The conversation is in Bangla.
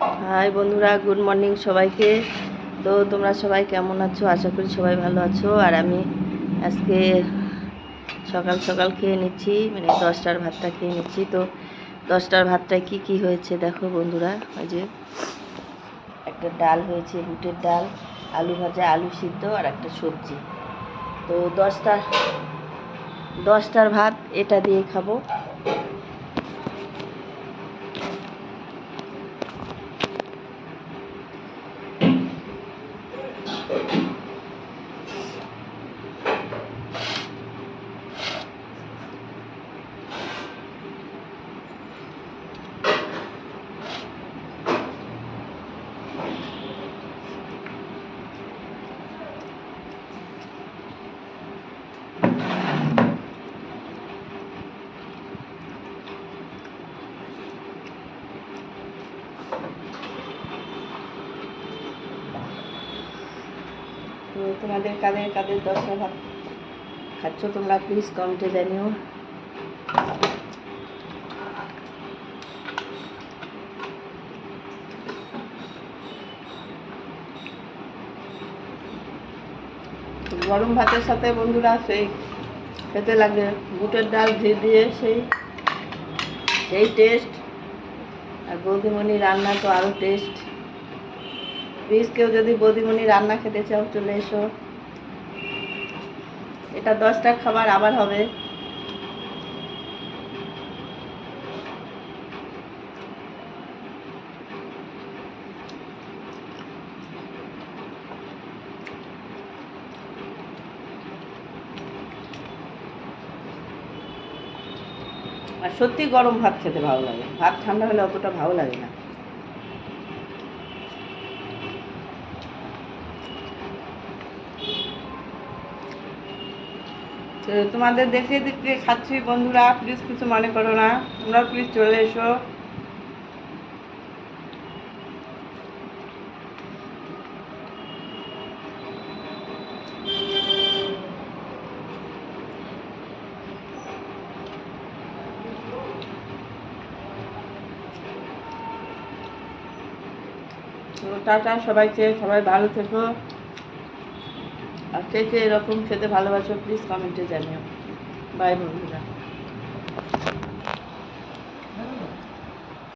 হাই বন্ধুরা, গুড মর্নিং সবাইকে। তো তোমরা সবাই কেমন আছো? আশা করি সবাই ভালো আছো। আর আমি আজকে সকাল সকাল খেয়ে নিচ্ছি মানে দশটার ভাতটা খেয়ে নিচ্ছি। তো দশটার ভাতটায় কি কি হয়েছে দেখো বন্ধুরা। ওই যে একটা ডাল হয়েছে, বুটের ডাল, আলু ভাজা, আলু সিদ্ধ আর একটা সবজি। তো দশটা, দশটার ভাত এটা দিয়ে খাব তো তোমাদের কাদের কাদের দশটা ভাত খাচ্ছ তোমরা প্লিজ কমেন্টে জানিও। গরম ভাতের সাথে বন্ধুরা সেই খেতে লাগে বুটের ডাল ঘি দিয়ে সেই সেই টেস্ট আর বৌদিমণি রান্না তো আরও টেস্ট প্লিজ কেউ যদি বৌদিমণি রান্না খেতে চাও, চলে এসো। এটা দশটার খাবার, আবার হবে। আর সত্যি গরম ভাত খেতে ভালো লাগে। ভাত ঠান্ডা হলে অতটা ভালো লাগে না। তো তোমাদের দেখে দেখতে খাচ্ছি বন্ধুরা প্লিজ কিছু মনে করো না। তোমরা প্লিজ চলে এসো। টাটা, সবাইকে, সবাই ভালো থেকো। আর কে কে এরকম খেতে ভালোবাসো প্লিজ কমেন্টে জানিও। বাই বন্ধুরা।